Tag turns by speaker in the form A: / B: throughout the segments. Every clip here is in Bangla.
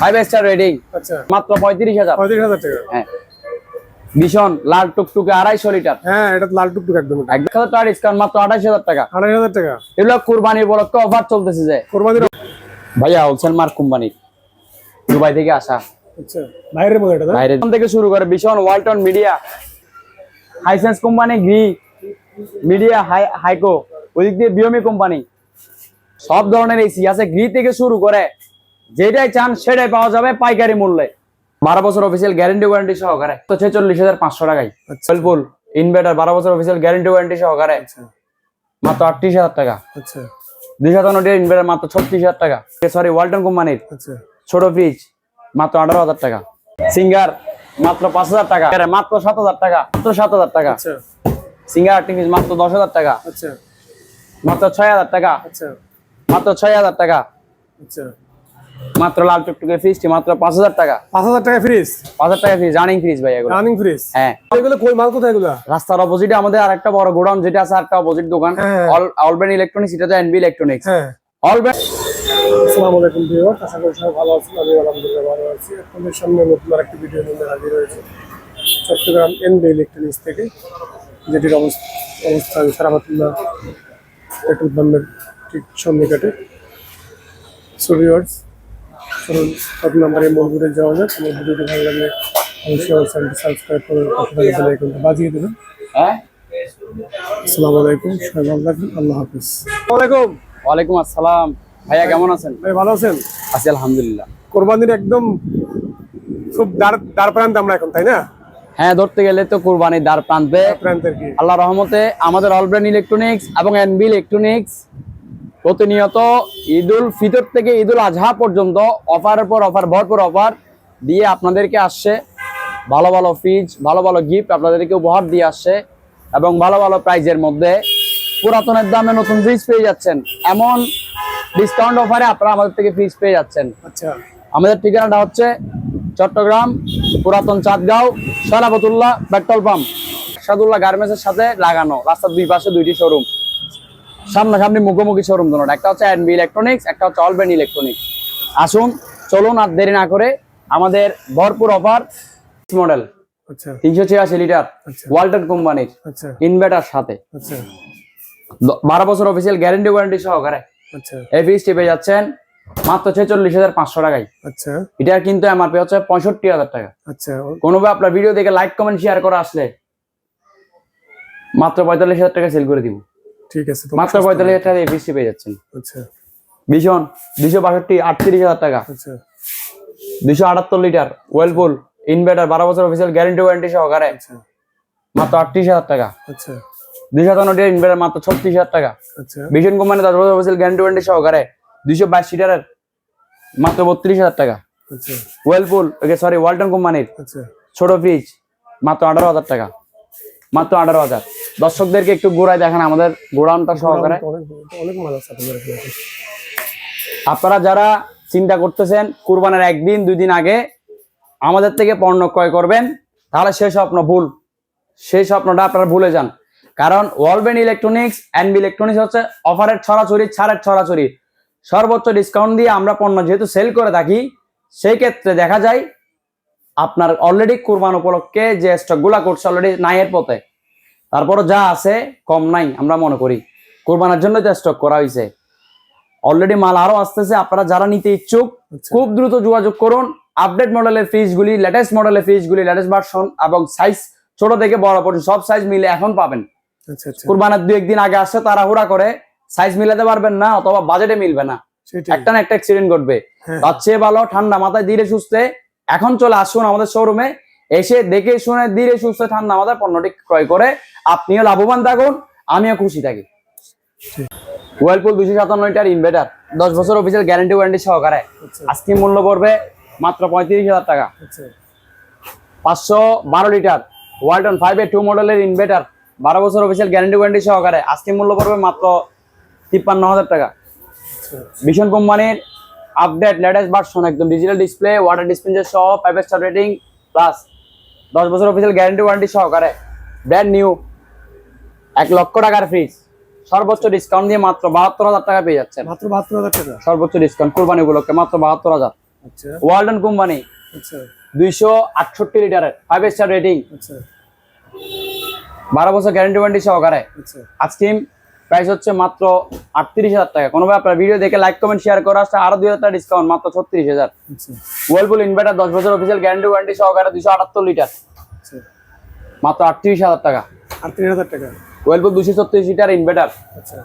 A: ফাইভ স্টার
B: আচ্ছা।
A: মাত্র পঁয়ত্রিশ হাজার।
B: পঁয়ত্রিশ হাজার টাকা।
A: হ্যাঁ। ভীষণ লাল টুকটুকে আড়াইশো লিটার।
B: হ্যাঁ এটা লাল টুকটুক একদম
A: এক হাজার টাকা ডিসকাউন্ট মাত্র আঠাশ হাজার টাকা।
B: আড়াই হাজার টাকা।
A: এগুলো উপলক্ষে অফার চলতেছে যে।
B: কোরবানির
A: ভাইয়া হোলসেল মার্ক কোম্পানি। দুবাই থেকে আসা।
B: আচ্ছা। বাইরের মধ্যে এটা না?
A: বাইরে থেকে শুরু করে Vision Walton Midea Hisense company Gree Midea high হাইকো ওইদিক দিয়ে বিয়মি কোম্পানি। সব ধরনের এসি আছে। গ্রি থেকে শুরু করে যেটাই চান সেটাই পাওয়া যাবে পাইকারি মূল্যে। বারো বছর অফিসিয়াল গ্যারেন্টি ওয়ারেন্টি সহকারে। তো ছেচল্লিশ হাজার পাঁচশো টাকায়।
B: আচ্ছা।
A: সোলফুল ইনভার্টার বারো বছর অফিসিয়াল গ্যারেন্টি ওয়ারেন্টি সহকারে।
B: আচ্ছা।
A: মাত্র আটত্রিশ হাজার টাকা।
B: আচ্ছা।
A: দুই সাতান্নটি ইনভার্টার মাত্র ছত্রিশ হাজার টাকা। সরি ওয়ালটন কোম্পানির
B: আচ্ছা।
A: ছোট ফ্রিজ মাত্র আঠারো হাজার টাকা। সিঙ্গার মাত্র পাঁচ হাজার টাকা। মাত্র সাত হাজার টাকা। মাত্র সাত হাজার টাকা।
B: আচ্ছা।
A: সিঙ্গার টিফিস মাত্র দশ হাজার টাকা।
B: আচ্ছা।
A: মাত্র ছয় হাজার টাকা।
B: আচ্ছা।
A: মাত্র ছয় হাজার টাকা।
B: আচ্ছা।
A: মাত্র লাল টুকটুকে ফ্রিজটি মাত্র পাঁচ হাজার টাকা।
B: পাঁচ হাজার টাকা ফ্রিজ
A: পাঁচ হাজার টাকা ফ্রিজ রানিং ফ্রিজ ভাই এগুলো।
B: রানিং ফ্রিজ
A: হ্যাঁ।
B: এগুলো কই মাল কোথায় এগুলো?
A: রাস্তার অপোজিটে আমাদের আরেকটা বড় গোডাউন যেটা আছে আরেকটা অপোজিট দোকান।
B: হ্যাঁ।
A: অলবেন ইলেকট্রনিক্স এটা তো এনবি ইলেকট্রনিক্স
B: হ্যাঁ।
A: অলবেন
B: আসসালামু আলাইকুম ভিউয়ার আশা করি সবাই ভালো আছেন আমি আলহামদুলিল্লাহ ভালো আছি। আপনাদের সামনে নতুন আরেকটি ভিডিও নিয়ে হাজির হয়েছে। চট্টগ্রাম এনবি ইলেকট্রনিক্স থেকে যেটির অবস্থ- অবস্থান সারাবাতুল্লাহ পেট্রোল পাম্পের ঠিক সন্নিকটে সো ভিউয়ার্স চলুন কত নাম্বারে মূল যাওয়া যাক আমার ভিডিওটি ভালো লাগলে অবশ্যই আমার চ্যানেলটি সাবস্ক্রাইব করে বেল আইকনটা বাজিয়ে দেবেন।
A: হ্যাঁ?
B: আসসালামু আলাইকুম সবাই ভালো থাকবেন আল্লাহ হাফিজ। ওয়ালাইকুম
A: ওয়ালাইকুম আসসালাম। ভাইয়া কেমন আছেন?
B: ভাই ভালো আছেন?
A: আছি আলহামদুলিল্লাহ।
B: কোরবানির একদম খুব দাঁড় দাঁড় প্রান্তে আমরা এখন তাই না?
A: হ্যাঁ ধরতে গেলে তো কুরবানির দ্বার প্রান্তে আল্লাহ রহমতে আমাদের অলব্রেন ইলেকট্রনিক্স এবং এনবি ইলেকট্রনিক্স প্রতিনিয়ত ঈদুল ফিতর থেকে ঈদুল আজহা পর্যন্ত অফারের পর অফার ভরপুর অফার দিয়ে আপনাদেরকে আসছে। ভালো ভালো ফ্রিজ ভালো ভালো গিফট আপনাদেরকে উপহার দিয়ে আসছে এবং ভালো ভালো প্রাইজের মধ্যে পুরাতনের দামে নতুন ফ্রিজ পেয়ে যাচ্ছেন। এমন ডিসকাউন্ট অফারে আপনারা আমাদের থেকে ফ্রিজ পেয়ে যাচ্ছেন।
B: আচ্ছা।
A: আমাদের ঠিকানাটা হচ্ছে চট্টগ্রাম পুরাতন চাঁদগাঁও সরাবতুল্লাহ পেট্রোল পাম্প। সাদুল্লাহ গার্মেন্টসের সাথে লাগানো রাস্তার দুই পাশে দুইটি শোরুম সামনাসামনি মুখোমুখি শোরুম দুটো একটা হচ্ছে এনবি ইলেকট্রনিক্স একটা হচ্ছে অলবেন ইলেকট্রনিক্স আসুন চলুন আর দেরি না করে আমাদের ভরপুর অফার মডেল
B: আচ্ছা।
A: তিনশো ছিয়াশি লিটার। ওয়ালটন কোম্পানির ইনভার্টার সাথে।
B: আচ্ছা।
A: বারো বছর অফিসিয়াল গ্যারেন্টি ওয়ারেন্টি সহকারে।
B: আচ্ছা।
A: এই ফ্রিজটি পেয়ে যাচ্ছেন মাত্র ছেচল্লিশ হাজার পাঁচশো টাকায়।
B: আচ্ছা।
A: এটার কিন্তু এমআরপি হচ্ছে পঁয়ষট্টি হাজার টাকা।
B: আচ্ছা।
A: কোনোভাবে আপনার ভিডিও দেখে লাইক কমেন্ট শেয়ার করে আসলে মাত্র পঁয়তাল্লিশ হাজার টাকা সেল করে দিব।
B: ঠিক আছে
A: মাত্র পঁয়তাল্লিশ হাজার টাকা বৃষ্টি পেয়ে যাচ্ছেন।
B: আচ্ছা।
A: ভীষণ দুশো বাষট্টি আটত্রিশ হাজার টাকা।
B: আচ্ছা।
A: দুশো আটাত্তর লিটার ওয়েলপুল ইনভার্টার বারো বছর অফিসিয়াল গ্যারেন্টি ওয়ারেন্টি সহকারে।
B: আচ্ছা।
A: মাত্র আটত্রিশ হাজার টাকা।
B: আচ্ছা।
A: দুশো সাতান্নটি ইনভার্টার মাত্র ছত্রিশ হাজার টাকা।
B: আচ্ছা।
A: ভীষণ কোম্পানি দশ বছর অফিসিয়াল গ্যারেন্টি ওয়ারেন্টি সহকারে দুশো বাইশ সিটারের মাত্র বত্রিশ হাজার টাকা।
B: আচ্ছা।
A: ওয়েলপুল ওকে সরি ওয়ালটন কোম্পানির
B: আচ্ছা।
A: ছোট ফ্রিজ মাত্র আঠারো হাজার টাকা। মাত্র আঠারো হাজার। দর্শকদেরকে একটু ঘোরায় দেখেন আমাদের গোডাউনটা সহকারে। আপনারা যারা চিন্তা করতেছেন, কুরবানের একদিন, দুই দিন আগে আমাদের থেকে পণ্য ক্রয় করবেন, তাহলে সেই স্বপ্ন ভুল। সেই স্বপ্নটা আপনারা ভুলে যান। কারণ ওয়ালবেন ইলেকট্রনিক্স অ্যান্ড ইলেকট্রনিক্স হচ্ছে অফারের ছড়াছড়ি, ছাড়ের ছড়াছড়ি। সর্বোচ্চ ডিসকাউন্ট দিয়ে আমরা পণ্য যেহেতু সেল করে থাকি, সেই ক্ষেত্রে দেখা যায় আপনার অলরেডি কোরবান উপলক্ষে যে স্টকগুলা করছে অলরেডি নাইয়ের পথে। তারপরও যা আছে কম নাই আমরা মনে করি। কোরবানের জন্য তো স্টক করা হয়েছে অলরেডি মাল আরও আসতেছে আপনারা যারা নিতে ইচ্ছুক
B: আচ্ছা।
A: খুব দ্রুত যোগাযোগ করুন। আপডেট মডেলের ফ্রিজগুলি লেটেস্ট মডেলের ফ্রিজগুলি লেটেস্ট ভার্সন এবং সাইজ ছোট থেকে বড় পর্যন্ত সব সাইজ মিলে এখন পাবেন।
B: আচ্ছা আচ্ছা।
A: কুরবানের দু একদিন আগে আসছে তাড়াহুড়া করে সাইজ মিলাতে পারবেন না অথবা বাজেটে মিলবে না। একটা না একটা অ্যাক্সিডেন্ট ঘটবে।
B: হ্যাঁ।
A: তার চেয়ে ভালো ঠান্ডা মাথায় ধীরে সুস্থে এখন চলে আসুন আমাদের শোরুমে এসে দেখে শুনে ধীরে সুস্থ ঠান্ডা আমাদের পণ্যটি ক্রয় করে আপনিও লাভবান থাকুন আমিও খুশি থাকি। ওয়েলপুল দুশো সাতান্ন লিটার ইনভার্টার দশ বছর অফিসিয়াল গ্যারান্টি ওয়ারেন্টি সহকারে।
B: আচ্ছা।
A: আজকে মূল্য পড়বে মাত্র পঁয়ত্রিশ হাজার টাকা।
B: আচ্ছা।
A: পাঁচশো বারো litre Walton five A two মডেলের ইনভার্টার বারো বছর অফিসিয়াল গ্যারান্টি ওয়ারেন্টি সহকারে। আজকে মূল্য পড়বে মাত্র তিপ্পান্ন হাজার টাকা।
B: আচ্ছা।
A: ভীষণ কোম্পানির আপডেট লেটেস্ট ভার্সন একদম ডিজিটাল ডিসপ্লে ওয়াটার ডিসপেন্সার সহ ফাইভ স্টার রেটিং প্লাস দশ বছর অফিসিয়াল গ্যারান্টি ওয়ারেন্টি সহকারে ব্র্যান্ড নিউ এক লক্ষ টাকার ফ্রিজ সর্বোচ্চ ডিসকাউন্ট দিয়ে মাত্র বাহাত্তর হাজার টাকা পেয়ে যাচ্ছেন।
B: মাত্র বাহাত্তর হাজার টাকা?
A: সর্বোচ্চ ডিসকাউন্ট কোরবানি উপলক্ষে মাত্র বাহাত্তর হাজার।
B: আচ্ছা।
A: ওয়ালটন কোম্পানি
B: আচ্ছা।
A: দুইশো আটষট্টি লিটারের ফাইভ স্টার রেটিং
B: আচ্ছা।
A: বারো বছর গ্যারান্টি ওয়ারেন্টি সহকারে।
B: আচ্ছা।
A: আজকে প্রাইস হচ্ছে মাত্র আটত্রিশ হাজার টাকা। কোনো ভাই আপনার ভিডিও দেখে লাইক কমেন্ট শেয়ার করে আসছে আরও দুই হাজার টাকা ডিসকাউন্ট মাত্র ছত্রিশ হাজার।
B: আচ্ছা।
A: ওয়েলপুল ইনভার্টার দশ বছর অফিসিয়াল গ্যারান্টি ওয়ারেন্টি সহকারে দুশো আটাত্তর লিটার
B: আচ্ছা।
A: মাত্র আটত্রিশ হাজার টাকা।
B: আটত্রিশ হাজার টাকা।
A: ওয়েলপুল দুশো ছত্রিশ লিটার ইনভার্টার
B: আচ্ছা।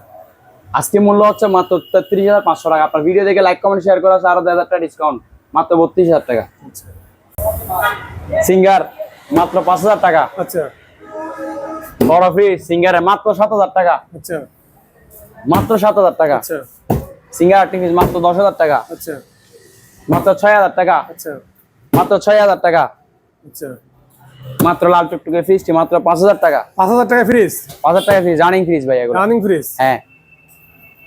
A: আজকে মূল্য হচ্ছে মাত্র তেত্রিশ হাজার পাঁচশো টাকা। আপনার ভিডিও দেখে লাইক কমেন্ট শেয়ার করে আসলে আরও দুই হাজার টাকা ডিসকাউন্ট মাত্র বত্রিশ হাজার টাকা।
B: আচ্ছা।
A: সিঙ্গার মাত্র পাঁচ হাজার টাকা।
B: আচ্ছা।
A: ফ্রিজ সিঙ্গারে মাত্র সাত হাজার টাকা
B: আচ্ছা
A: মাত্র সাত হাজার টাকা
B: আচ্ছা
A: সিঙ্গার টিফিস মাত্র দশ হাজার টাকা
B: আচ্ছা
A: মাত্র ছয় হাজার টাকা
B: আচ্ছা
A: মাত্র ছয় হাজার টাকা
B: আচ্ছা
A: মাত্র লাল টুকটুকে ফ্রিজটি মাত্র পাঁচ হাজার টাকা
B: পাঁচ হাজার টাকা ফ্রিজ
A: পাঁচ হাজার টাকা ফ্রিজ রানিং ফ্রিজ ভাই এগুলো
B: রানিং ফ্রিজ
A: হ্যাঁ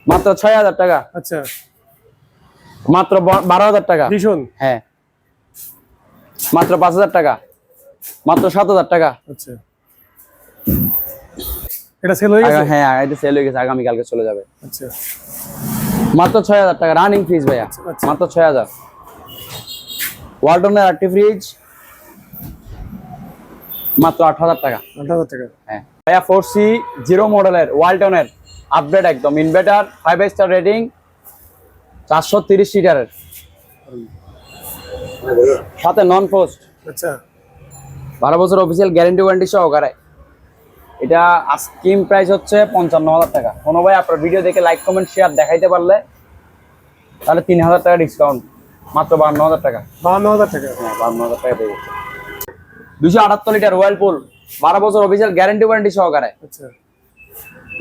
A: মাত্র ছয় হাজার টাকা
B: আচ্ছা
A: মাত্র বারো হাজার টাকা
B: ভীষণ
A: হ্যাঁ মাত্র পাঁচ হাজার টাকা মাত্র সাত হাজার টাকা
B: আচ্ছা এটা সেল হয়ে গেছে?
A: হ্যাঁ এটা সেল হয়ে গেছে আগামীকালকে চলে যাবে।
B: আচ্ছা।
A: মাত্র ছয় হাজার টাকা রানিং ফ্রিজ ভাইয়া।
B: আচ্ছা।
A: মাত্র ছয় হাজার। ওয়ালটনের আটটি ফ্রিজ মাত্র আট হাজার টাকা।
B: আট হাজার টাকা।
A: হ্যাঁ। ভাইয়া ফোর সি জিরো মডেলের ওয়ালটনের আপডেট একদম ইনভার্টার ফাইভ স্টার রেটিং চারশো তিরিশ লিটারের সাথে নন পোস্ট
B: আচ্ছা।
A: বারো বছর অফিসিয়াল গ্যারেন্টি ওয়ারেন্টি সহকারে। এটা স্কিম প্রাইস হচ্ছে পঞ্চান্ন হাজার টাকা। কোনো ভাই আপনার ভিডিও দেখে লাইক কমেন্ট শেয়ার দেখাইতে পারলে তাহলে তিন হাজার টাকা ডিসকাউন্ট মাত্র বান্ন হাজার টাকা।
B: বাহান্ন হাজার টাকা।
A: হ্যাঁ বান্ন হাজার টাকা পেয়ে যাচ্ছে দুশো আটাত্তর লিটার ওয়েলপুল বারো বছর অফিসিয়াল গ্যারেন্টি ওয়ারেন্টি সহকারে।
B: আচ্ছা।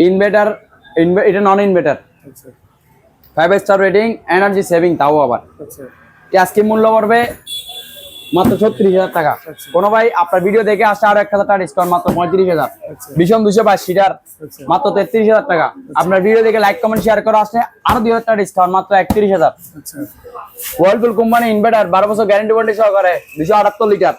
A: ইনভার্টার এটা নন ইনভার্টার
B: আচ্ছা।
A: Five star rating energy saving তাও আবার।
B: আচ্ছা।
A: আজকে মূল্য পড়বে মাত্র ছত্রিশ হাজার টাকা।
B: আচ্ছা।
A: কোনো ভাই আপনার ভিডিও দেখে আসলে আরও এক হাজার টাকা ডিসকাউন্ট মাত্র পঁয়ত্রিশ হাজার।
B: আচ্ছা।
A: ভীষণ দুশো বাইশ সিটার
B: আচ্ছা।
A: মাত্র তেত্রিশ হাজার টাকা। আপনার ভিডিও দেখে লাইক কমেন্ট শেয়ার করে আসলে আরও দুই হাজার টাকা ডিসকাউন্ট মাত্র একত্রিশ হাজার।
B: আচ্ছা।
A: ওয়ার্লপুল কোম্পানি ইনভার্টার বারো বছর গ্যারান্টি ওয়ারেন্টি সহকারে দুশো আটাত্তর লিটার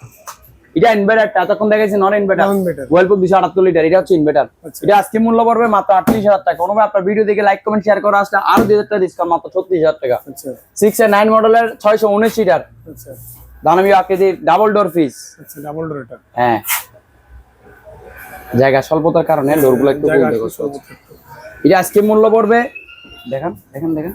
A: এটা ইনভার্টারটা এতক্ষণ দেখেছি নন ইনভার্টার। ওয়ার্লপুল দুশো আটাত্তর লিটার এটা হচ্ছে ইনভার্টার
B: আচ্ছা।
A: এটা আজকে মূল্য পড়বে মাত্র আটত্রিশ হাজার টাকা। কোনো ভাই আপনার ভিডিও দেখে লাইক কমেন্ট শেয়ার করে আসলে আরও দুই হাজার টাকা ডিসকাউন্ট মাত্র ছত্রিশ হাজার টাকা।
B: আচ্ছা।
A: সিক্স এ নাইন মডেলের ছয়শো উনিশ লিটার
B: আচ্ছা
A: দানবী আকৃতির ডাবল ডোর ফ্রিজ
B: আচ্ছা ডাবল ডোর এটা।
A: হ্যাঁ। জায়গা স্বল্পতার কারণে ডোরগুলো একটু।
B: স্বল্প থাকতো।
A: এটা আজকে মূল্য পড়বে? দেখেন দেখেন দেখেন।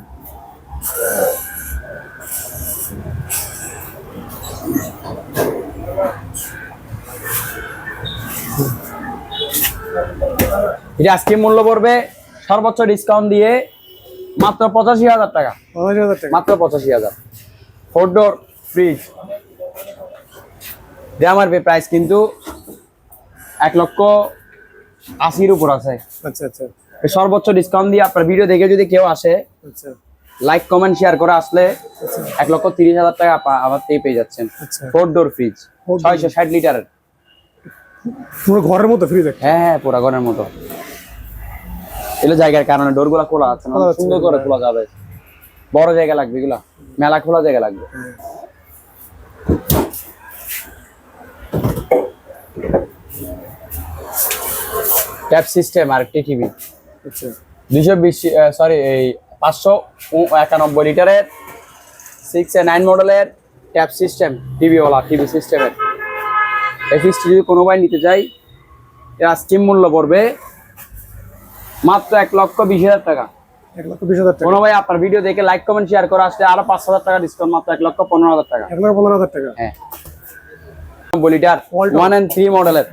A: এটা আজকে মূল্য পড়বে সর্বোচ্চ ডিসকাউন্ট দিয়ে মাত্র পঁচাশি হাজার টাকা। মাত্র পঁচাশি হাজার। ফোর ডোর ফ্রিজ আমার প্রাইস কিন্তু এক লক্ষ আশির উপর আছে।
B: আচ্ছা আচ্ছা।
A: সর্বোচ্চ ডিসকাউন্ট দিয়ে আপনার ভিডিও দেখে যদি কেউ আসে
B: আচ্ছা।
A: লাইক কমেন্ট শেয়ার করে আসলে
B: আচ্ছা।
A: এক লক্ষ তিরিশ হাজার টাকা আবার থেকে পেয়ে যাচ্ছেন। ফোর ডোর ফ্রিজ ছয়শো ষাট লিটারের
B: পুরো ঘরের মতো ফ্রিজ
A: হ্যাঁ হ্যাঁ পুরা ঘরের মতো। এগুলো জায়গার কারণে ডোরগুলা খোলা আছে না
B: খোলা আছে,
A: সুন্দর করে খোলা যাবে। বড় জায়গা লাগবে এগুলা। মেলা খোলা জায়গা লাগবে
B: হ্যাঁ।
A: ট্যাপ সিস্টেম আর একটি টিভি দুইশো বিশ সরি এই পাঁচশো একানব্বই লিটারের সিক্স এ নাইন মডেলের ট্যাপ সিস্টেম টিভিওয়ালা টিভি সিস্টেমের এই যদি কোনো ভাই নিতে চাই এর স্কিম মূল্য পড়বে মাত্র এক লক্ষ বিশ হাজার টাকা।
B: এক লক্ষ বিশ হাজার টাকা।
A: কোনো ভাই আপনার ভিডিও দেখে লাইক কমেন্ট শেয়ার করে আসলে আরও পাঁচ হাজার টাকা ডিসকাউন্ট মাত্র এক লক্ষ পনেরো হাজার টাকা।
B: এক লক্ষ পনেরো হাজার টাকা।
A: হ্যাঁ। Litre
B: Walton।
A: One and three মডেলের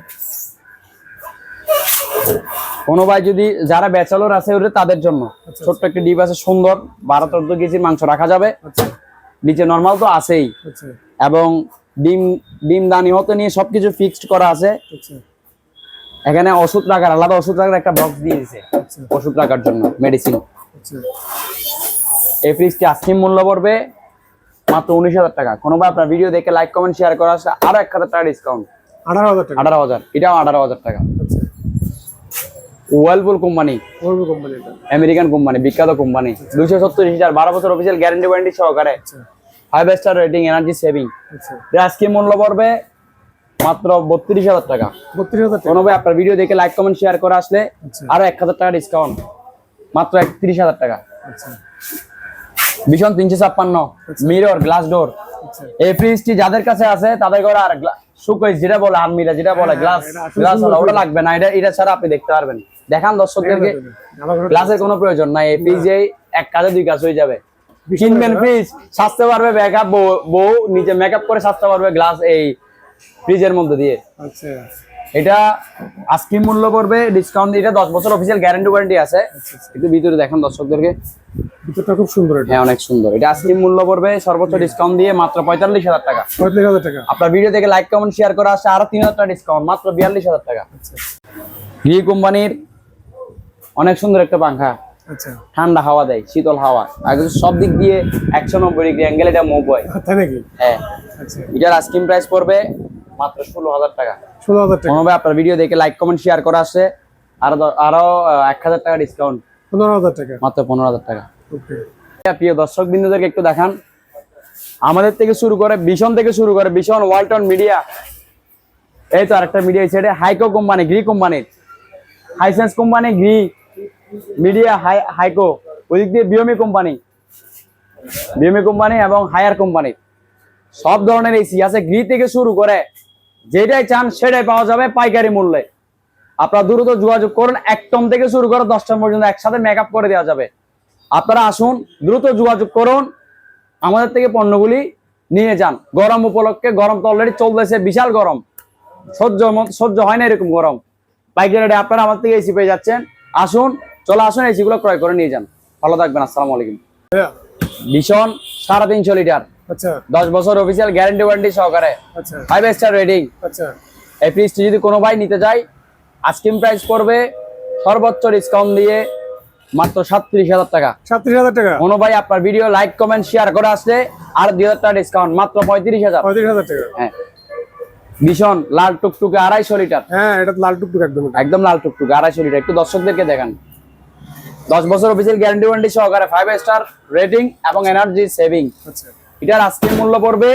A: কোনো ভাই যদি যারা ব্যাচেলর আছে ওটা তাদের জন্য।
B: আচ্ছা,
A: ছোট্ট একটা ডিপ আছে সুন্দর বারো চোদ্দ কেজির মাংস রাখা যাবে।
B: আচ্ছা।
A: নিচে নর্মাল তো আছেই।
B: আচ্ছা।
A: এবং ডিম ডিম দানি হতে নিয়ে সবকিছু ফিক্সড করা আছে।
B: আচ্ছা।
A: এখানে ওষুধ রাখার আলাদা ওষুধ রাখার একটা বক্স দিয়ে দিয়েছে
B: আচ্ছা।
A: ওষুধ রাখার জন্য মেডিসিন
B: আচ্ছা।
A: এই ফ্রিজটি আজকে মূল্য পড়বে মাত্র উনিশ হাজার টাকা। কোনো ভাই আপনার ভিডিও দেখে লাইক কমেন্ট শেয়ার করা আসলে আরও এক হাজার টাকা ডিসকাউন্ট
B: আঠারো হাজার টাকা।
A: আঠারো হাজার। এটাও আঠারো হাজার টাকা।
B: আচ্ছা।
A: কোম্পানি
B: ওরবি কোম্পানি এটা।
A: আমেরিকান কোম্পানি বিখ্যাত কোম্পানি দুইশো সত্তর লিটার বারো বছর অফিসিয়াল গ্যারান্টি ওয়ারেন্টি সহকারে।
B: আচ্ছা।
A: Five star rating energy saving
B: আচ্ছা।
A: আজকে মূল্য পড়বে মাত্র বত্রিশ হাজার টাকা।
B: বত্রিশ হাজার টাকা।
A: কোনো ভাই আপনার ভিডিও দেখে লাইক কমেন্ট শেয়ার করে আসলে
B: আচ্ছা।
A: আরও এক হাজার টাকা ডিসকাউন্ট মাত্র একত্রিশ হাজার টাকা।
B: আচ্ছা।
A: ভীষণ তিনশো ছাপ্পান্ন মিরর গ্লাস ডোর
B: আচ্ছা।
A: এই ফ্রিজটি যাদের কাছে আছে তাদের ঘরে আর সুকোইস যেটা বলে আর্মিরা যেটা বলে গ্লাস গ্লাস ওটা লাগবে না এটা এটা ছাড়া আপনি দেখতে পারবেন। দেখান দর্শকদেরকে গ্লাসের কোনো প্রয়োজন নাই এই ফ্রিজে এক কাজে দুই কাজ হয়ে যাবে। কিনবেন ফ্রিজ সাজতে পারবে ব্যাকআপ বউ নিজে মেকআপ করে সাজতে পারবে গ্লাস এই ফ্রিজের মধ্যে দিয়ে।
B: আচ্ছা।
A: এটা আজকে মূল্য পড়বে ডিসকাউন্ট এটা দশ বছর অফিসিয়াল গ্যারান্টি ওয়ারেন্টি আছে। একটু ভিতরে দেখেন দর্শকদেরকে।
B: ভিতরটা খুব সুন্দর এটা।
A: হ্যাঁ অনেক সুন্দর। এটা আজকে মূল্য পড়বে সর্বোচ্চ ডিসকাউন্ট দিয়ে মাত্র পঁয়তাল্লিশ হাজার টাকা।
B: পঁয়ত্রিশ হাজার টাকা।
A: আপনার ভিডিও থেকে লাইক কমেন্ট শেয়ার করা আসছে আরও তিন হাজার টাকা ডিসকাউন্ট মাত্র বিয়াল্লিশ হাজার টাকা।
B: আচ্ছা।
A: কোম্পানির অনেক সুন্দর একটা পাংখা।
B: আচ্ছা।
A: ঠান্ডা হাওয়া দেয় শীতল হাওয়া। আর সব দিক দিয়ে একশো নব্বই ডিগ্রি অ্যাঙ্গেল এটা মুভ হয়। হ্যাঁ।
B: আচ্ছা।
A: এটার আস্কিং প্রাইস পড়বে মাত্র ষোলো হাজার টাকা।
B: ষোলো হাজার টাকা।
A: মনে আপনার ভিডিও দেখে লাইক কমেন্ট শেয়ার করা আসছে আরও আরও এক হাজার টাকা ডিসকাউন্ট
B: পনেরো হাজার টাকা।
A: মাত্র পনেরো হাজার টাকা। প্রিয় দর্শক বিন্দুদেরকে একটু দেখান। আমাদের থেকে শুরু করে ভীষণ থেকে শুরু করে ভীষণ ওয়ালটন মিডিয়া এই তো আরেকটা মিডিয়া সেটা হাইকো কোম্পানি গ্রি কোম্পানির হাইসেন্স কোম্পানি গ্রি মিডিয়া হাই হাইকো ওই দিক দিয়ে বিওমি কোম্পানি বিওমি কোম্পানি এবং হায়ার কোম্পানি সব ধরনের এসি আছে। গ্রি থেকে শুরু করে যেটাই চান সেটাই পাওয়া যাবে পাইকারি মূল্যে। আপনারা দ্রুত যোগাযোগ করুন এক টন থেকে শুরু করে দশ টন পর্যন্ত একসাথে মেকআপ করে দেওয়া যাবে। আপনারা আসুন দ্রুত যোগাযোগ করুন আমাদের থেকে পণ্যগুলি নিয়ে যান। গরম উপলক্ষে গরম তো অলরেডি চলতেছে বিশাল গরম। সহ্য মত- সহ্য হয় না এরকম গরম। পাইকারি আপনারা আমার থেকে এসি পেয়ে যাচ্ছেন। আসুন চলে আসুন এসিগুলো ক্রয় করে নিয়ে যান। ভালো থাকবেন আসসালামু আলাইকুম। ভীষণ সাড়ে তিনশো লিটার।
B: আচ্ছা।
A: দশ বছর অফিসিয়াল গ্যারান্টি ওয়ারেন্টি সহকারে। ফাইভ স্টার রেটিং এই ফ্রিজটি যদি কোনো ভাই নিতে চায় আস্কিম প্রাইস পড়বে সর্বোচ্চ ডিসকাউন্ট দিয়ে মাত্র সাতত্রিশ হাজার টাকা।
B: সাতত্রিশ হাজার টাকা।
A: কোনো ভাই আপনার ভিডিও লাইক কমেন্ট শেয়ার করে আসলে আর দুই হাজার টাকা ডিসকাউন্ট মাত্র পঁয়ত্রিশ হাজার।
B: পঁয়ত্রিশ হাজার টাকা।
A: হ্যাঁ। ভীষণ লাল টুকটুকে আড়াইশো লিটার।
B: হ্যাঁ এটা লাল টুকটুক একদম।
A: একদম লাল টুকটুকে আড়াইশো লিটার। একটু দর্শকদেরকে দেখান। দশ বছর অফিসিয়াল গ্যারান্টি ওয়ারেন্টি সহকারে ফাইভ স্টার রেটিং এবং এনার্জি সেভিং
B: আচ্ছা।
A: এটার আজকের মূল্য পড়বে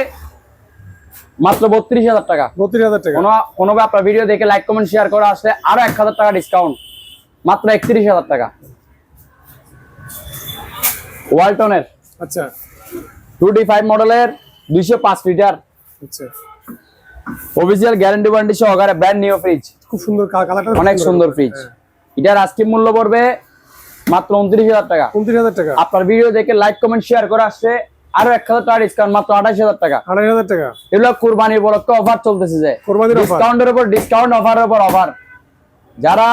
A: মাত্র বত্রিশ হাজার টাকা।
B: বত্রিশ হাজার টাকা।
A: কোনো আপনার ভিডিও দেখে লাইক কমেন্ট শেয়ার করে আসলে আরও এক হাজার টাকা ডিসকাউন্ট মাত্র একত্রিশ হাজার টাকা। ওয়ালটনের
B: আচ্ছা।
A: টু ডি ফাইভ মডেলের দুইশো পাঁচ লিটার
B: আচ্ছা।
A: অফিসিয়াল গ্যারান্টি ওয়ারেন্টি সহকারে ব্র্যান্ড নিউ ফ্রিজ
B: খুব সুন্দর কালারটা
A: অনেক সুন্দর। ফ্রিজ এটার আজকে মূল্য পড়বে মাত্র উনত্রিশ হাজার টাকা।
B: উনত্রিশ হাজার টাকা।
A: আপনার ভিডিও দেখে লাইক কমেন্ট শেয়ার করে আসছে। আরও এক হাজার টাকা ডিসকাউন্ট মাত্র আঠাশ হাজার টাকা।
B: আড়াই হাজার টাকা।
A: এগুলো কুরবানি উপলক্ষে অফার চলতেছে যে।
B: কোরবানির
A: ডিসকাউন্টের উপর ডিসকাউন্ট অফারের উপর অফার যারা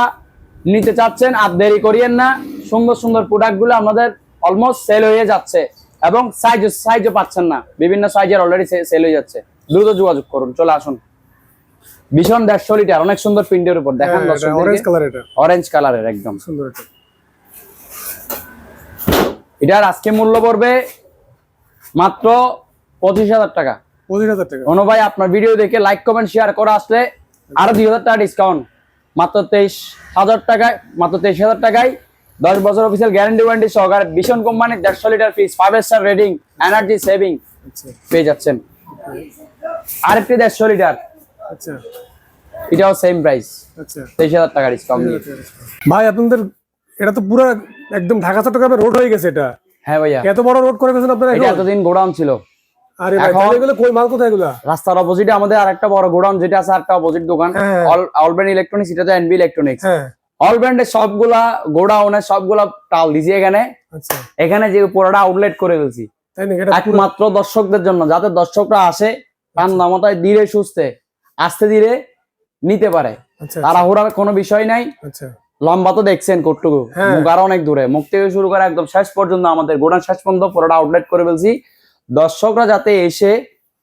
A: নিতে চাচ্ছেন আর দেরি করিয়েন না সুন্দর সুন্দর প্রোডাক্টগুলো আমাদের অলমোস্ট সেল হয়ে যাচ্ছে। এবং সাইজ সাইজও পাচ্ছেন না। বিভিন্ন সাইজের অলরেডি সেল হয়ে যাচ্ছে। দ্রুত যোগাযোগ করুন চলে আসুন। ভীষণ দেড়শো লিটার অনেক সুন্দর প্রিন্টের উপর। দেখান
B: অরেঞ্জ
A: কালারের একদম।
B: সুন্দর
A: এটার আজকে মূল্য পড়বে মাত্র পঁচিশ হাজার টাকা।
B: পঁচিশ হাজার টাকা।
A: কোনো ভাই আপনার ভিডিও দেখে লাইক কমেন্ট শেয়ার করা আসলে আরও দুই হাজার টাকা ডিসকাউন্ট মাত্র তেইশ হাজার টাকায় মাত্র তেইশ হাজার টাকায় দশ বছর অফিসিয়াল গ্যারান্টি ওয়ারেন্টি সহকারে ভীষণ কোম্পানির দেড়শো litre fridge five star rating energy saving পেয়ে যাচ্ছেন। আরেকটি দেড়শো লিটার
B: আচ্ছা।
A: এটাও সেম প্রাইস
B: আচ্ছা।
A: তেইশ হাজার টাকা ডিসকাউন্ট
B: ভাই আপনাদের এটা তো পুরো একদম ঢাকা চট্টগ্রামের রোড হয়ে গেছে এটা।
A: হ্যাঁ ভাইয়া।
B: এত বড় রোড করে ফেলেছেন আপনারা
A: এটা এতদিন গোডাউন ছিল।
B: আরে ভাই তাহলে এগুলো কই মাল কোথায় এগুলা?
A: রাস্তার অপোজিটে আমাদের আরেকটা বড় গোডাউন যেটা আছে আরেকটা অপোজিট দোকান।
B: হ্যাঁ।
A: অলব্যান্ড ইলেকট্রনিক্স এটা তো এনবি ইলেকট্রনিক্স
B: হ্যাঁ।
A: অল ব্র্যান্ডের সবগুলা গোডাউনের সবগুলা টাল দিছি এখানে।
B: আচ্ছা।
A: এখানে যে পুরোটা আউটলেট করে ফেলছি।
B: তাই নাকি? এটা
A: একমাত্র দর্শকদের জন্য যাতে দর্শকরা আসে ঠান্ডা মাথায় ধীরে সুস্থে আস্তে ধীরে নিতে পারে।
B: আচ্ছা।
A: তাড়াহুড়ার কোনো বিষয় নাই।
B: আচ্ছা।
A: লম্বা তো দেখছেন কোটটুকু।
B: হ্যাঁ।
A: মুখ আরও অনেক দূরে। মুখ থেকে শুরু করে একদম শেষ পর্যন্ত আমাদের গোডাউন শেষ পর্যন্ত পুরোটা আউটলেট করে ফেলছি। দর্শকরা যাতে এসে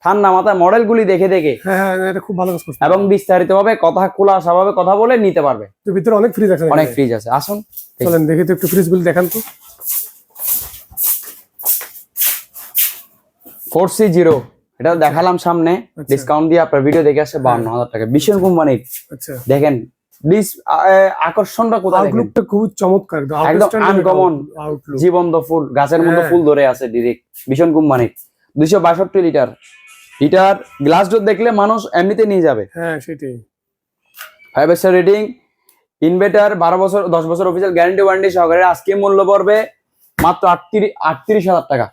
A: ঠান্ডা মাথায় মডেলগুলি দেখে দেখে
B: হ্যাঁ হ্যাঁ খুব ভালো
A: এবং বিস্তারিত ভাবে কথা খোলা স্বভাবে কথা বলে নিতে পারবে।
B: ভিতরে অনেক ফ্রিজ আছে।
A: অনেক ফ্রিজ আছে। আসুন
B: চলেন দেখি তো একটু ফ্রিজগুলো দেখান তো।
A: ফোর সি জিরো এটা দেখালাম সামনে। ডিসকাউন্ট দিয়ে আপনার ভিডিও দেখে আসে বান্ন হাজার টাকা। ভীষণ কোম্পানির
B: আচ্ছা।
A: দেখেন আকর্ষণটা কোথায়
B: আউটলুকটা খুব চমৎকার।
A: একদম।
B: আউটলুক
A: জীবন্ত ফুল গাছের মধ্যে
B: হ্যাঁ।
A: ফুল ধরে আছে ডিরেক্ট ভীষণ কোম্পানির দুইশো বাষট্টি লিটার লিটার গ্লাস ডোর দেখলে মানুষ এমনিতে নিয়ে যাবে।
B: হ্যাঁ সেটাই।
A: ফাইভ স্টার রেটিং ইনভার্টার বারো বছর দশ বছর অফিসিয়াল গ্যারান্টি ওয়ারেন্টি সহকারে আজকে মূল্য পড়বে মাত্র আটত্রিশ আটত্রিশ হাজার টাকা।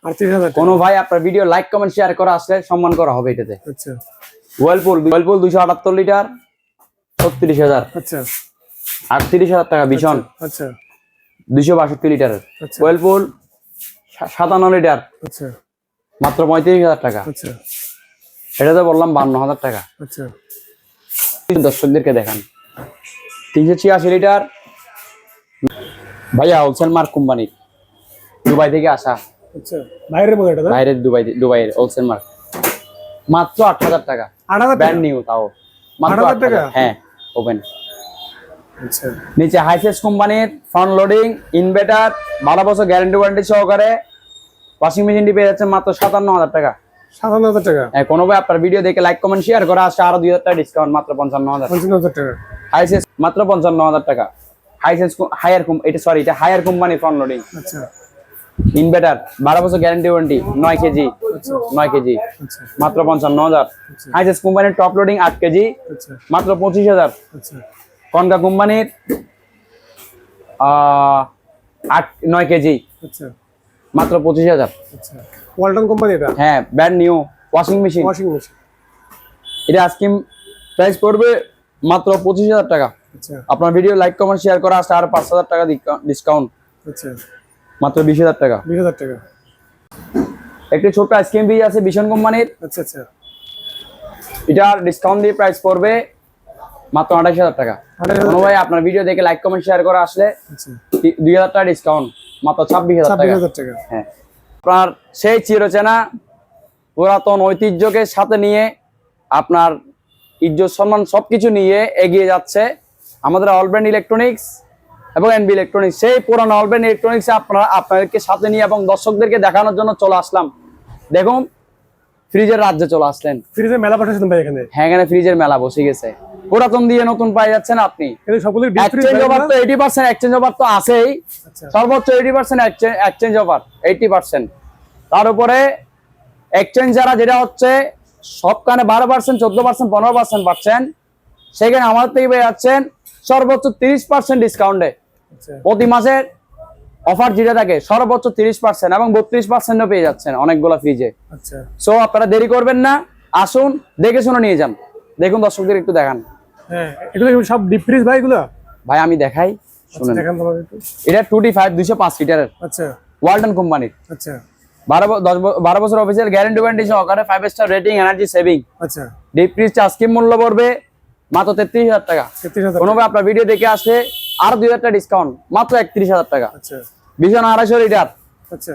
A: কোনো ভাই আপনার ভিডিও লাইক কমেন্ট শেয়ার করে আসলে সম্মান করা হবে এটাতে।
B: আচ্ছা।
A: ওয়েলপুল ওয়েলপুল দুশো আটাত্তর লিটার ছত্রিশ হাজার।
B: আচ্ছা।
A: আটত্রিশ হাজার টাকা ভীষণ।
B: আচ্ছা
A: দুশো বাষট্টি লিটারের।
B: আচ্ছা।
A: ওয়েলপুল সাতান্ন লিটার।
B: আচ্ছা।
A: মাত্র পঁয়ত্রিশ হাজার টাকা।
B: আচ্ছা।
A: এটা তো বললাম বান্ন হাজার টাকা।
B: আচ্ছা।
A: দর্শকদেরকে দেখান। তিনশো ছিয়াশি লিটার। ভাইয়া হোলসেল মার্ক কোম্পানি দুবাই থেকে আসা।
B: আচ্ছা। বাইরের এটা
A: বাইরের দুবাই দুবাইয়ের হোলসেল মার্ক মাত্র আট হাজার টাকা। ব্র্যান্ড নিউ তাও। মাত্র আট
B: টাকা?
A: টাকা? হ্যাঁ। ওপেন।
B: আচ্ছা।
A: নিচে হাইসেস কোম্পানির ফ্রন্ট লোডিং ইনভার্টার বারো বছর গ্যারান্টি ওয়ারেন্টি সহকারে ওয়াশিং মেশিনটি পেয়ে যাচ্ছে মাত্র সাতান্ন হাজার টাকা।
B: সাতান্ন হাজার টাকা?
A: হ্যাঁ, কোনো ভাই আপনার ভিডিও দেখে লাইক কমেন্ট শেয়ার করে আসছে আরও দুই হাজার টাকা ডিসকাউন্ট মাত্র পঞ্চান্ন হাজার।
B: পঞ্চান্ন হাজার টাকা।
A: হাইসেস মাত্র পঞ্চান্ন হাজার টাকা। হাইসেস হায়ার এটা সরি এটা হায়ার কোম্পানি ফ্রন্ট লোডিং
B: আচ্ছা।
A: ইনভার্টার বারো বছর গ্যারান্টি ওয়ারেন্টি নয় কেজি নয় কেজি মাত্র পঞ্চান্ন হাজার। হাইসেস কোম্পানির টপ লোডিং আট কেজি মাত্র পঁচিশ হাজার। কনকা কোম্পানির আট নয় কেজি
B: আচ্ছা
A: মাত্র পঁচিশ হাজার।
B: ওয়ালটন কোম্পানি এটা?
A: হ্যাঁ brand new washing machine
B: washing machine
A: এটা আজকে প্রাইস পড়বে মাত্র পঁচিশ হাজার টাকা।
B: আচ্ছা।
A: আপনার ভিডিও লাইক কমেন্ট শেয়ার করা আসলে আর পাঁচ হাজার টাকা ডিসকাউন্ট
B: আচ্ছা।
A: মাত্র বিশ হাজার টাকা।
B: বিশ হাজার টাকা।
A: একটি ছোট্ট আইসক্রিম বীজ আছে ভীষণ কোম্পানির
B: আচ্ছা আচ্ছা।
A: এটার ডিসকাউন্ট দিয়ে প্রাইস পড়বে মাত্র আঠাশ হাজার টাকা। কোনো ভাই আপনার ভিডিও দেখে লাইক কমেন্ট শেয়ার করে আসলে
B: আচ্ছা।
A: দুই হাজার টাকা ডিসকাউন্ট মাত্র ছাব্বিশ হাজার টাকা। হ্যাঁ। আপনার সেই চিরচেনা পুরাতন ঐতিহ্যকে সাথে নিয়ে আপনার ইজ্জত সম্মান সবকিছু নিয়ে এগিয়ে যাচ্ছে আমাদের অল অলব্র্যান্ড ইলেকট্রনিক্স এবং এনবি ইলেকট্রনিক্স সেই পুরানো অলব্র্যান্ড ইলেকট্রনিক্স আপনারা আপনাদেরকে সাথে নিয়ে এবং দর্শকদেরকে দেখানোর জন্য চলে আসলাম। দেখুন ফ্রিজের রাজ্যে চলে আসলেন।
B: ফ্রিজে মেলা পাঠাচ্ছেন ভাই এখানে।
A: হ্যাঁ এখানে ফ্রিজের মেলা বসে গেছে। পুরাতন দিয়ে নতুন পাই যাচ্ছেন আপনি। এক্সচেঞ্জ ওভার তো এইটি পার্সেন্ট এক্সচেঞ্জ ওভার তো আছেই।
B: আচ্ছা।
A: সর্বোচ্চ eighty percent exchange offer eighty percent তার উপরে এক্সচেঞ্জ যারা যেটা হচ্ছে সবখানে বারো পার্সেন্ট চোদ্দ পার্সেন্ট পনেরো পার্সেন্ট পাচ্ছেন। সেখানে আমাদের থেকে পেয়ে যাচ্ছেন সর্বোচ্চ তিরিশ পার্সেন্ট ডিসকাউন্টে প্রতি মাসে অফার যেটা থাকে সর্বোচ্চ তিরিশ পার্সেন্ট এবং বত্রিশ পার্সেন্টও পেয়ে যাচ্ছেন অনেকগুলো ফ্রিজে
B: আচ্ছা।
A: সো আপনারা দেরি করবেন না আসুন দেখে শুনে নিয়ে যান। দেখুন দর্শকদের একটু দেখান।
B: হ্যাঁ এগুলো সব ডিপ ফ্রিজ ভাই এগুলো?
A: ভাই আমি দেখাই
B: আচ্ছা
A: শুনেন। এটা টু ফাইভ দুইশো পাঁচ লিটারের
B: আচ্ছা।
A: ওয়ালটন কোম্পানির
B: আচ্ছা।
A: বারো দশ বারো বছর অফিসিয়াল গ্যারেন্টি ওয়ারেন্টি সহকারে five star rating energy saving
B: আচ্ছা।
A: ডিপ ফ্রিজ আজকের মূল্য পড়বে মাত্র তেত্রিশ হাজার টাকা।
B: তেত্রিশ হাজার
A: আপনার ভিডিও দেখে আসলে আরও দুই হাজার ডিসকাউন্ট মাত্র একত্রিশ হাজার টাকা।
B: আচ্ছা।
A: ভীষণ আড়াইশো লিটার
B: আচ্ছা।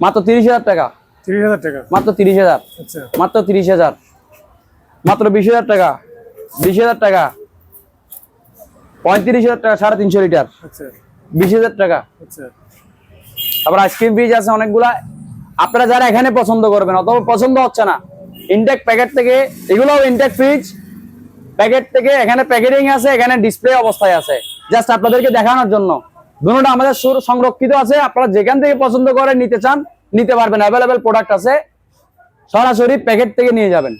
A: মাত্র তিরিশ হাজার টাকা।
B: তিরিশ হাজার টাকা।
A: মাত্র তিরিশ হাজার।
B: আচ্ছা।
A: মাত্র তিরিশ হাজার। মাত্র বিশ হাজার টাকা। বিশ হাজার টাকা। পঁয়ত্রিশ হাজার টাকা সাড়ে তিনশো লিটার
B: আচ্ছা।
A: বিশ হাজার টাকা।
B: আচ্ছা।
A: তারপর আইসক্রিম ফ্রিজ আছে অনেকগুলা। আপনারা যারা এখানে পছন্দ করবেন অথবা পছন্দ হচ্ছে না ইনটেক প্যাকেট থেকে এগুলোও ইনটেক ফ্রিজ প্যাকেট থেকে এখানে প্যাকেটিং আছে এখানে ডিসপ্লে অবস্থায় আছে। জাস্ট আপনাদেরকে দেখানোর জন্য। দুটোটা আমাদের সুর- সংরক্ষিত আছে। আপনারা যেখান থেকে পছন্দ করে নিতে চান, নিতে পারবেন। অ্যাভেলেবেল প্রোডাক্ট আছে। সরাসরি প্যাকেট থেকে নিয়ে যাবেন।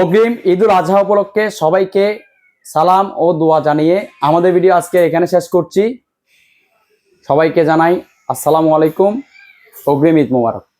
A: অগ্রিম ঈদুল আজহা উপলক্ষে সবাইকে সালাম ও দোয়া জানিয়ে আমাদের ভিডিও আজকে এখানে শেষ করছি। সবাইকে জানাই আসসালামু আলাইকুম। অগ্রিম ঈদ মুবারক।